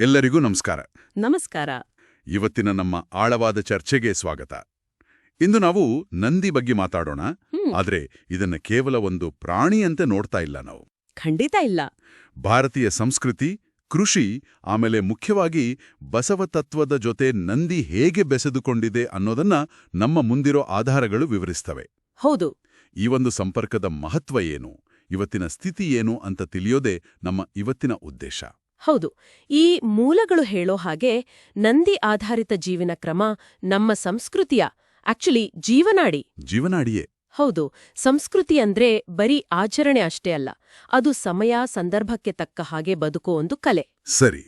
ಎಲ್ಲರಿಗೂ ನಮಸ್ಕಾರ. ನಮಸ್ಕಾರ. ಇವತ್ತಿನ ನಮ್ಮ ಆಳವಾದ ಚರ್ಚೆಗೆ ಸ್ವಾಗತ. ಇಂದು ನಾವು ನಂದಿ ಬಗ್ಗೆ ಮಾತಾಡೋಣ. ಆದರೆ ಇದನ್ನ ಕೇವಲ ಒಂದು ಪ್ರಾಣಿಯಂತೆ ನೋಡ್ತಾ ಇಲ್ಲ ನಾವು. ಖಂಡಿತ ಇಲ್ಲ. ಭಾರತೀಯ ಸಂಸ್ಕೃತಿ ಕೃಷಿ ಆಮೇಲೆ ಮುಖ್ಯವಾಗಿ ಬಸವ ತತ್ವದ ಜೊತೆ ನಂದಿ ಹೇಗೆ ಬೆಸೆದುಕೊಂಡಿದೆ ಅನ್ನೋದನ್ನ ನಮ್ಮ ಮುಂದಿರೋ ಆಧಾರಗಳು ವಿವರಿಸ್ತವೆ. ಹೌದು. ಈ ಒಂದು ಸಂಪರ್ಕದ ಮಹತ್ವ ಏನು ಇವತ್ತಿನ ಸ್ಥಿತಿ ಏನು ಅಂತ ತಿಳಿಯೋದೇ ನಮ್ಮ ಇವತ್ತಿನ ಉದ್ದೇಶ. ಹೌದು ಈ ಮೂಲಗಳು ಹೇಳೋ ಹಾಗೆ ನಂದಿ ಆಧಾರಿತ ಜೀವನ ಕ್ರಮ ನಮ್ಮ ಸಂಸ್ಕೃತಿಯ ಆಕ್ಚುಲಿ ಜೀವನಾಡಿ. ಜೀವನಾಡಿಯೇ. ಹೌದು ಸಂಸ್ಕೃತಿ ಅಂದ್ರೆ ಬರೀ ಆಚರಣೆ ಅಷ್ಟೇ ಅಲ್ಲ ಅದು ಸಮಯ ಸಂದರ್ಭಕ್ಕೆ ತಕ್ಕ ಹಾಗೆ ಬದುಕೋ ಒಂದು ಕಲೆ. ಸರಿ.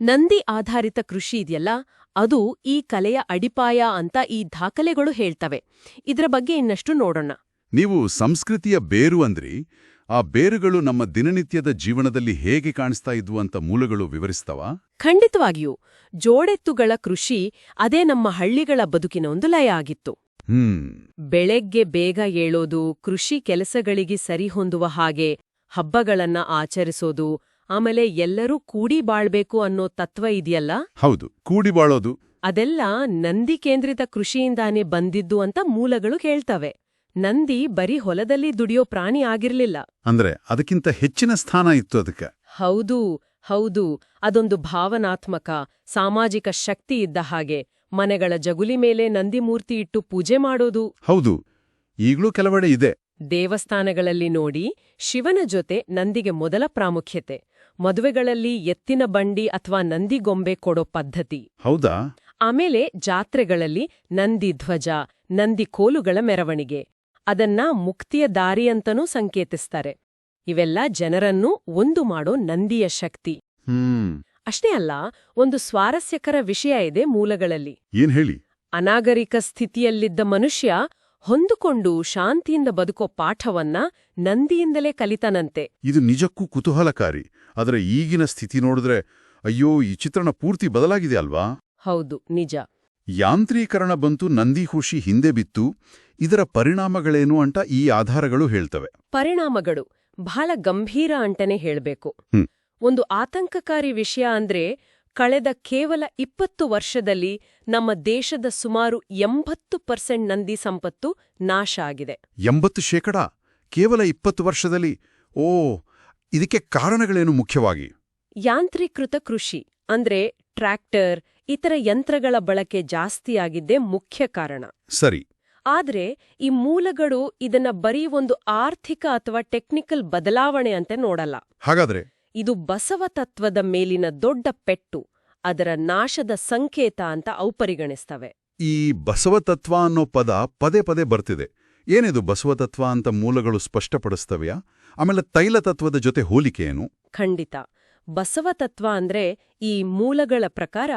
ನಂದಿ ಆಧಾರಿತ ಕೃಷಿ ಇದೆಯಲ್ಲ ಅದು ಈ ಕಲೆಯ ಅಡಿಪಾಯ ಅಂತ ಈ ದಾಖಲೆಗಳು ಹೇಳ್ತವೆ. ಇದರ ಬಗ್ಗೆ ಇನ್ನಷ್ಟು ನೋಡೋಣ. ನೀವು ಸಂಸ್ಕೃತಿಯ ಬೇರು ಅಂದ್ರಿ ಆ ಬೇರುಗಳು ನಮ್ಮ ದಿನನಿತ್ಯದ ಜೀವನದಲ್ಲಿ ಹೇಗೆ ಕಾಣಿಸ್ತಾ ಇದ್ವು ಅಂತ ಮೂಲಗಳು ವಿವರಿಸ್ತವಾ ಖಂಡಿತವಾಗಿಯೂ. ಜೋಡೆತ್ತುಗಳ ಕೃಷಿ ಅದೇ ನಮ್ಮ ಹಳ್ಳಿಗಳ ಬದುಕಿನ ಒಂದು ಲಯ ಆಗಿತ್ತು. ಹ್ಮ್. ಬೆಳೆಗ್ಗೆ ಬೇಗ ಏಳೋದು ಕೃಷಿ ಕೆಲಸಗಳಿಗೆ ಸರಿಹೊಂದುವ ಹಾಗೆ ಹಬ್ಬಗಳನ್ನ ಆಚರಿಸೋದು ಆಮೇಲೆ ಎಲ್ಲರೂ ಕೂಡಿ ಬಾಳ್ಬೇಕು ಅನ್ನೋ ತತ್ವ ಇದೆಯಲ್ಲ? ಹೌದು ಕೂಡಿ ಬಾಳೋದು. ಅದೆಲ್ಲ ನಂದಿ ಕೇಂದ್ರಿತ ಕೃಷಿಯಿಂದಾನೇ ಬಂದಿದ್ದು ಅಂತ ಮೂಲಗಳು ಹೇಳ್ತವೆ ನಂದಿ ಬರೀ ಹೊಲದಲ್ಲಿ ದುಡಿಯೋ ಪ್ರಾಣಿ ಆಗಿರ್ಲಿಲ್ಲ. ಅಂದ್ರೆ ಅದಕ್ಕಿಂತ ಹೆಚ್ಚಿನ ಸ್ಥಾನ ಇತ್ತು ಅದಕ್ಕೆ. ಹೌದು ಹೌದು ಅದೊಂದು ಭಾವನಾತ್ಮಕ ಸಾಮಾಜಿಕ ಶಕ್ತಿ ಇದ್ದ ಹಾಗೆ. ಮನೆಗಳ ಜಗುಲಿ ಮೇಲೆ ನಂದಿ ಮೂರ್ತಿ ಇಟ್ಟು ಪೂಜೆ ಮಾಡೋದು. ಹೌದು ಈಗ್ಲೂ ಕೆಲವೆಡೆ ಇದೆ. ದೇವಸ್ಥಾನಗಳಲ್ಲಿ ನೋಡಿ ಶಿವನ ಜೊತೆ ನಂದಿಗೆ ಮೊದಲ ಪ್ರಾಮುಖ್ಯತೆ. ಮದುವೆಗಳಲ್ಲಿ ಎತ್ತಿನ ಬಂಡಿ ಅಥವಾ ನಂದಿಗೊಂಬೆ ಕೊಡೋ ಪದ್ಧತಿ. ಹೌದಾ? ಆಮೇಲೆ ಜಾತ್ರೆಗಳಲ್ಲಿ ನಂದಿ ಧ್ವಜ ನಂದಿ ಕೋಲುಗಳ ಮೆರವಣಿಗೆ. ಅದನ್ನ ಮುಕ್ತಿಯ ದಾರಿ ಅಂತನೂ ಸಂಕೇತಿಸ್ತಾರೆ. ಇವೆಲ್ಲ ಜನರನ್ನು ಒಂದು ಮಾಡೋ ನಂದಿಯ ಶಕ್ತಿ. ಹ್ಮ್. ಅಷ್ಟೇ ಅಲ್ಲ ಒಂದು ಸ್ವಾರಸ್ಯಕರ ವಿಷಯ ಇದೆ ಮೂಲಗಳಲ್ಲಿ. ಏನ್ ಹೇಳಿ? ಅನಾಗರಿಕ ಸ್ಥಿತಿಯಲ್ಲಿದ್ದ ಮನುಷ್ಯ ಹೊಂದುಕೊಂಡು ಶಾಂತಿಯಿಂದ ಬದುಕೋ ಪಾಠವನ್ನ ನಂದಿಯಿಂದಲೇ ಕಲಿತನಂತೆ. ಇದು ನಿಜಕ್ಕೂ ಕುತೂಹಲಕಾರಿ. ಆದರೆ ಈಗಿನ ಸ್ಥಿತಿ ನೋಡಿದ್ರೆ ಅಯ್ಯೋ ಈ ಚಿತ್ರಣ ಪೂರ್ತಿ ಬದಲಾಗಿದೆ ಅಲ್ವಾ? ಹೌದು ನಿಜ. ಯಾಂತ್ರೀಕರಣ ಬಂತು ನಂದಿ ಖುಷಿ ಹಿಂದೆ ಬಿತ್ತು. ಇದರ ಪರಿಣಾಮಗಳೇನು ಅಂತ ಈ ಆಧಾರಗಳು ಹೇಳ್ತವೆ. ಪರಿಣಾಮಗಳು. ಬಹಳ ಗಂಭೀರ ಅಂಟನೆ ಹೇಳಬೇಕು. ಒಂದು ಆತಂಕಕಾರಿ ವಿಷಯ ಅಂದ್ರೆ ಕಳೆದ ಕೇವಲ ಇಪ್ಪತ್ತು ವರ್ಷದಲ್ಲಿ ನಮ್ಮ ದೇಶದ ಸುಮಾರು ಎಂಬತ್ತು ಪರ್ಸೆಂಟ್ ನಂದಿ ಸಂಪತ್ತು ನಾಶ ಆಗಿದೆ. ಎಂಬತ್ತು ಶೇಕಡ? ಕೇವಲ ಇಪ್ಪತ್ತು ವರ್ಷದಲ್ಲಿ? ಓ ಇದಕ್ಕೆ ಕಾರಣಗಳೇನು ಮುಖ್ಯವಾಗಿ? ಯಾಂತ್ರೀಕೃತ ಕೃಷಿ ಅಂದ್ರೆ ಟ್ರ್ಯಾಕ್ಟರ್ ಇತರ ಯಂತ್ರಗಳ ಬಳಕೆ ಜಾಸ್ತಿಯಾಗಿದ್ದೇ ಮುಖ್ಯ ಕಾರಣ. ಸರಿ. ಆದ್ರೆ ಈ ಮೂಲಗಳು ಇದನ್ನ ಬರೀ ಒಂದು ಆರ್ಥಿಕ ಅಥವಾ ಟೆಕ್ನಿಕಲ್ ಬದಲಾವಣೆ ಅಂತ ನೋಡಲ್ಲ. ಹಾಗಾದ್ರೆ? ಇದು ಬಸವ ತತ್ವದ ಮೇಲಿನ ದೊಡ್ಡ ಪೆಟ್ಟು ಅದರ ನಾಶದ ಸಂಕೇತ ಅಂತ ಔಪರಿಗಣಿಸ್ತವೆ ಈ ಬಸವ ತತ್ವ ಅನ್ನೋ ಪದ ಪದೇ ಪದೇ ಬರ್ತಿದೆ. ಏನಿದು ಬಸವ ತತ್ವ ಅಂತ ಮೂಲಗಳು ಸ್ಪಷ್ಟಪಡಿಸ್ತವೆಯಾ? ಆಮೇಲೆ ತೈಲ ತತ್ವದ ಜೊತೆ ಹೋಲಿಕೆ ಏನು? ಖಂಡಿತ. ಬಸವ ತತ್ವ ಅಂದ್ರೆ ಈ ಮೂಲಗಳ ಪ್ರಕಾರ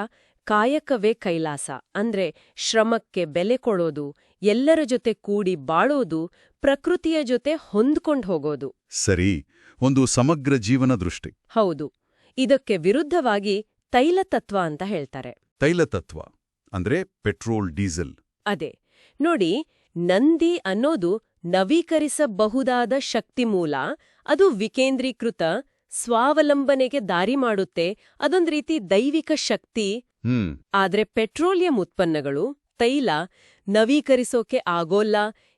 ಕಾಯಕವೇ ಕೈಲಾಸ ಅಂದ್ರೆ ಶ್ರಮಕ್ಕೆ ಬೆಲೆ ಕೊಡೋದು ಎಲ್ಲರ ಜೊತೆ ಕೂಡಿ ಬಾಳೋದು ಪ್ರಕೃತಿಯ ಜೊತೆ ಹೊಂದ್ಕೊಂಡು ಹೋಗೋದು. ಸರಿ ಒಂದು ಸಮಗ್ರ ಜೀವನ ದೃಷ್ಟಿ. ಹೌದು ಇದಕ್ಕೆ ವಿರುದ್ಧವಾಗಿ ತೈಲ ತತ್ವ ಅಂತ ಹೇಳ್ತಾರೆ. ತೈಲ ತತ್ವ ಅಂದ್ರೆ ಪೆಟ್ರೋಲ್ ಡೀಸೆಲ್. ಅದೇ ನೋಡಿ ನಂದಿ ಅನ್ನೋದು ನವೀಕರಿಸಬಹುದಾದ ಶಕ್ತಿ ಮೂಲ ಅದು ವಿಕೇಂದ್ರೀಕೃತ ಸ್ವಾವಲಂಬನೆಗೆ ದಾರಿ ಮಾಡುತ್ತೆ ಅದೊಂದ್ ರೀತಿ ದೈವಿಕ ಶಕ್ತಿ. ಆದ್ರೆ ಪೆಟ್ರೋಲಿಯಂ ಉತ್ಪನ್ನಗಳು ತೈಲ ನವೀಕರಿಸೋಕೆ ಆಗೋಲ್ಲ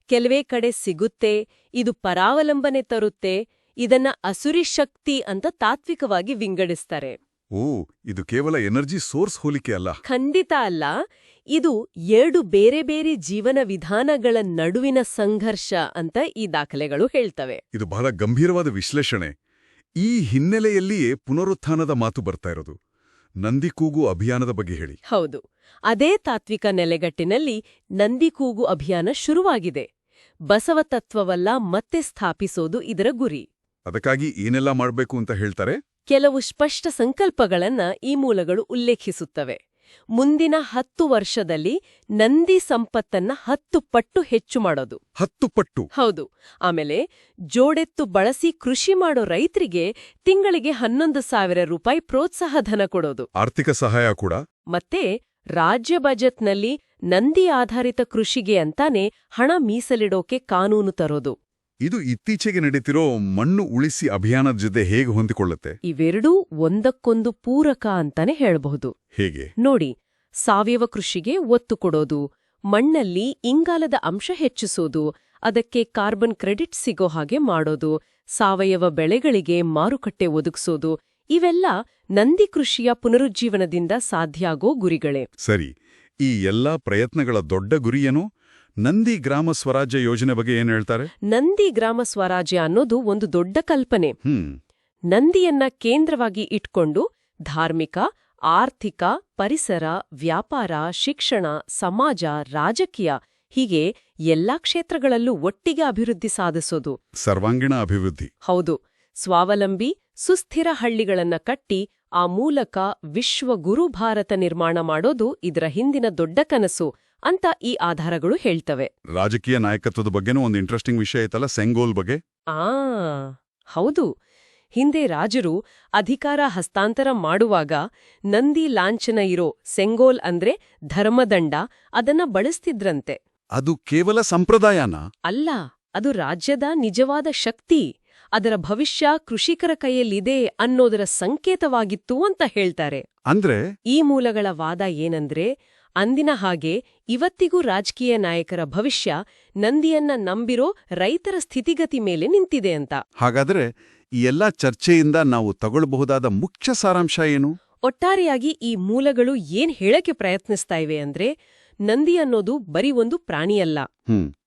ಕೆಲವೇ ಕಡೆ ಸಿಗುತ್ತೆ ಇದು ಪರಾವಲಂಬನೆ ತರುತ್ತೆ ಇದನ್ನ ಅಸುರಿ ಶಕ್ತಿ ಅಂತ ತಾತ್ವಿಕವಾಗಿ ವಿಂಗಡಿಸ್ತಾರೆ. ಓ ಇದು ಕೇವಲ ಎನರ್ಜಿ ಸೋರ್ಸ್ ಹೋಲಿಕೆ ಅಲ್ಲ. ಖಂಡಿತ ಅಲ್ಲ ಇದು ಎರಡು ಬೇರೆ ಬೇರೆ ಜೀವನ ವಿಧಾನಗಳ ನಡುವಿನ ಸಂಘರ್ಷ ಅಂತ ಈ ದಾಖಲೆಗಳು ಹೇಳ್ತವೆ. ಇದು ಬಹಳ ಗಂಭೀರವಾದ ವಿಶ್ಲೇಷಣೆ. ಈ ಹಿನ್ನೆಲೆಯಲ್ಲಿಯೇ ಪುನರುತ್ಥಾನದ ಮಾತು ಬರ್ತಾ ಇರೋದು. ನಂದಿ ಕೂಗು ಅಭಿಯಾನದ ಬಗ್ಗೆ ಹೇಳಿ. ಹೌದು. ಅದೇ ತಾತ್ವಿಕ ನೆಲೆಗಟ್ಟಿನಲ್ಲಿ ನಂದಿ ಕೂಗು ಅಭಿಯಾನ ಶುರುವಾಗಿದೆ. ಬಸವ ತತ್ವವಲ್ಲ ಮತ್ತೆ ಸ್ಥಾಪಿಸೋದು ಇದರ ಗುರಿ. ಅದಕ್ಕಾಗಿ ಏನೆಲ್ಲ ಮಾಡಬೇಕು ಅಂತ ಹೇಳ್ತಾರೆ? ಕೆಲವು ಸ್ಪಷ್ಟ ಸಂಕಲ್ಪಗಳನ್ನ ಈ ಮೂಲಗಳು ಉಲ್ಲೇಖಿಸುತ್ತವೆ. ಮುಂದಿನ ಹತ್ತು ವರ್ಷದಲ್ಲಿ ನಂದಿ ಸಂಪತ್ತನ್ನ ಹತ್ತು ಪಟ್ಟು ಹೆಚ್ಚು ಮಾಡೋದು. ಹತ್ತು ಪಟ್ಟು? ಹೌದು. ಆಮೇಲೆ ಜೋಡೆತ್ತು ಬಳಸಿ ಕೃಷಿ ಮಾಡೋ ರೈತರಿಗೆ ತಿಂಗಳಿಗೆ ಹನ್ನೊಂದು ಸಾವಿರ ರೂಪಾಯಿ ಪ್ರೋತ್ಸಾಹ ಧನ ಕೊಡೋದು. ಆರ್ಥಿಕ ಸಹಾಯ ಕೂಡ? ಮತ್ತೆ ರಾಜ್ಯ ಬಜೆಟ್ನಲ್ಲಿ ನಂದಿ ಆಧಾರಿತ ಕೃಷಿಗೆ ಅಂತಾನೆ ಹಣ ಮೀಸಲಿಡೋಕೆ ಕಾನೂನು ತರೋದು. ಇದು ಇತ್ತೀಚೆಗೆ ನಡೀತಿರೋ ಮಣ್ಣು ಉಳಿಸಿ ಅಭಿಯಾನದ ಜೊತೆ ಹೇಗೆ ಹೊಂದಿಕೊಳ್ಳುತ್ತೆ? ಇವೆರಡೂ ಒಂದಕ್ಕೊಂದು ಪೂರಕ ಅಂತಾನೆ ಹೇಳಬಹುದು. ಹೇಗೆ? ನೋಡಿ ಸಾವಯವ ಕೃಷಿಗೆ ಒತ್ತು ಕೊಡೋದು ಮಣ್ಣಲ್ಲಿ ಇಂಗಾಲದ ಅಂಶ ಹೆಚ್ಚಿಸೋದು ಅದಕ್ಕೆ ಕಾರ್ಬನ್ ಕ್ರೆಡಿಟ್ ಸಿಗೋ ಹಾಗೆ ಮಾಡೋದು ಸಾವಯವ ಬೆಳೆಗಳಿಗೆ ಮಾರುಕಟ್ಟೆ ಒದಗಿಸೋದು ಇವೆಲ್ಲ ನಂದಿ ಕೃಷಿಯ ಪುನರುಜ್ಜೀವನದಿಂದ ಸಾಧ್ಯ ಆಗೋ ಗುರಿಗಳೇ. ಸರಿ ಈ ಎಲ್ಲಾ ಪ್ರಯತ್ನಗಳ ದೊಡ್ಡ ಗುರಿಯೇನು ನಂದಿ ಗ್ರಾಮ ಸ್ವರಾಜ್ಯ ಯೋಜನೆ ಬಗ್ಗೆ ಏನ್ ಹೇಳ್ತಾರೆ? ನಂದಿ ಗ್ರಾಮ ಸ್ವರಾಜ್ಯ ಅನ್ನೋದು ಒಂದು ದೊಡ್ಡ ಕಲ್ಪನೆ. ನಂದಿಯನ್ನ ಕೇಂದ್ರವಾಗಿ ಇಟ್ಕೊಂಡು ಧಾರ್ಮಿಕ ಆರ್ಥಿಕ ಪರಿಸರ ವ್ಯಾಪಾರ ಶಿಕ್ಷಣ ಸಮಾಜ ರಾಜಕೀಯ ಹೀಗೆ ಎಲ್ಲಾ ಕ್ಷೇತ್ರಗಳಲ್ಲೂ ಒಟ್ಟಿಗೆ ಅಭಿವೃದ್ಧಿ ಸಾಧಿಸೋದು. ಸರ್ವಾಂಗೀಣ ಅಭಿವೃದ್ಧಿ. ಹೌದು ಸ್ವಾವಲಂಬಿ ಸುಸ್ಥಿರ ಹಳ್ಳಿಗಳನ್ನ ಕಟ್ಟಿ ಆ ಮೂಲಕ ವಿಶ್ವ ಗುರು ಭಾರತ ನಿರ್ಮಾಣ ಮಾಡೋದು ಇದರ ಹಿಂದಿನ ದೊಡ್ಡ ಕನಸು ಅಂತ ಈ ಆಧಾರಗಳು ಹೇಳ್ತವೆ. ರಾಜಕೀಯ ನಾಯಕತ್ವದ ಬಗ್ಗೆನೂ ಒಂದು ಇಂಟ್ರೆಸ್ಟಿಂಗ್ ವಿಷಯ ಐತಲ್ಲ ಸೆಂಗೋಲ್ ಬಗ್ಗೆ? ಆ ಹೌದು. ಹಿಂದೆ ರಾಜರು ಅಧಿಕಾರ ಹಸ್ತಾಂತರ ಮಾಡುವಾಗ ನಂದಿ ಲಾಂಛನ ಇರೋ ಸೆಂಗೋಲ್ ಅಂದ್ರೆ ಧರ್ಮದಂಡ ಅದನ್ನ ಬಳಸ್ತಿದ್ರಂತೆ. ಅದು ಕೇವಲ ಸಂಪ್ರದಾಯನ? ಅಲ್ಲ ಅದು ರಾಜ್ಯದ ನಿಜವಾದ ಶಕ್ತಿ. ಅದರ ಭವಿಷ್ಯ ಕೃಷಿಕರ ಕೈಯಲ್ಲಿದೆ ಅನ್ನೋದರ ಸಂಕೇತವಾಗಿತ್ತು ಅಂತ ಹೇಳ್ತಾರೆ. ಅಂದ್ರೆ? ಈ ಮೂಲಗಳ ವಾದ ಏನಂದ್ರೆ ಅಂದಿನ ಹಾಗೆ ಇವತ್ತಿಗೂ ರಾಜಕೀಯ ನಾಯಕರ ಭವಿಷ್ಯ ನಂದಿಯನ್ನ ನಂಬಿರೋ ರೈತರ ಸ್ಥಿತಿಗತಿ ಮೇಲೆ ನಿಂತಿದೆ ಅಂತ. ಹಾಗಾದ್ರೆ ಈ ಎಲ್ಲಾ ಚರ್ಚೆಯಿಂದ ನಾವು ತಗೊಳ್ಬಹುದಾದ ಮುಖ್ಯ ಸಾರಾಂಶ ಏನು? ಒಟ್ಟಾರೆಯಾಗಿ ಈ ಮೂಲಗಳು ಏನ್ ಹೇಳಕ್ಕೆ ಪ್ರಯತ್ನಿಸ್ತಾ ಇವೆ ಅಂದ್ರೆ ನಂದಿ ಅನ್ನೋದು ಬರೀ ಒಂದು ಪ್ರಾಣಿಯಲ್ಲ.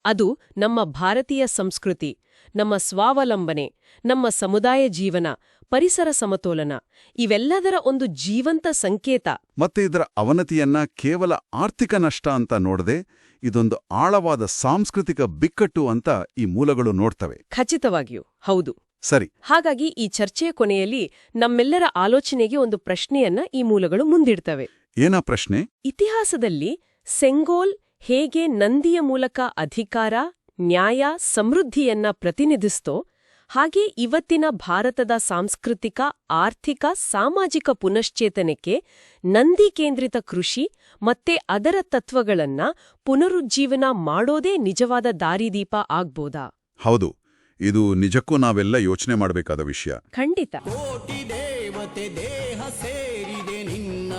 ಅದು ನಮ್ಮ ಭಾರತೀಯ ಸಂಸ್ಕೃತಿ ನಮ್ಮ ಸ್ವಾವಲಂಬನೆ ನಮ್ಮ ಸಮುದಾಯ ಜೀವನ ಪರಿಸರ ಸಮತೋಲನ ಇವೆಲ್ಲದರ ಒಂದು ಜೀವಂತ ಸಂಕೇತ. ಮತ್ತೆ ಇದರ ಅವನತಿಯನ್ನ ಕೇವಲ ಆರ್ಥಿಕ ನಷ್ಟ ಅಂತ ನೋಡದೆ ಇದೊಂದು ಆಳವಾದ ಸಾಂಸ್ಕೃತಿಕ ಬಿಕ್ಕಟ್ಟು ಅಂತ ಈ ಮೂಲಗಳು ನೋಡ್ತವೆ. ಖಚಿತವಾಗಿಯೂ ಹೌದು. ಸರಿ. ಹಾಗಾಗಿ ಈ ಚರ್ಚೆಯ ಕೊನೆಯಲ್ಲಿ ನಮ್ಮೆಲ್ಲರ ಆಲೋಚನೆಗೆ ಒಂದು ಪ್ರಶ್ನೆಯನ್ನ ಈ ಮೂಲಗಳು ಮುಂದಿಡ್ತವೆ. ಏನಾ ಪ್ರಶ್ನೆ? ಇತಿಹಾಸದಲ್ಲಿ ಸೆಂಗೋಲ್ ಹೇಗೆ ನಂದಿಯ ಮೂಲಕ ಅಧಿಕಾರ ನ್ಯಾಯ ಸಮೃದ್ಧಿಯನ್ನ ಪ್ರತಿನಿಧಿಸ್ತೋ ಹಾಗೆ ಇವತ್ತಿನ ಭಾರತದ ಸಾಂಸ್ಕೃತಿಕ ಆರ್ಥಿಕ ಸಾಮಾಜಿಕ ಪುನಶ್ಚೇತನಕ್ಕೆ ನಂದಿ ಕೇಂದ್ರಿತ ಕೃಷಿ ಮತ್ತೆ ಅದರ ತತ್ವಗಳನ್ನ ಪುನರುಜ್ಜೀವನ ಮಾಡೋದೇ ನಿಜವಾದ ದಾರಿದೀಪ ಆಗ್ಬೋದಾ? ಹೌದು ಇದು ನಿಜಕ್ಕೂ ನಾವೆಲ್ಲ ಯೋಚನೆ ಮಾಡಬೇಕಾದ ವಿಷಯ. ಖಂಡಿತ. ಕೋಟಿ ದೇವತೆ ದೇಹ ಸೇರಿದೆ ನಿನ್ನ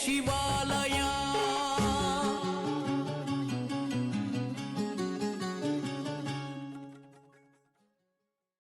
ತನುವಿದು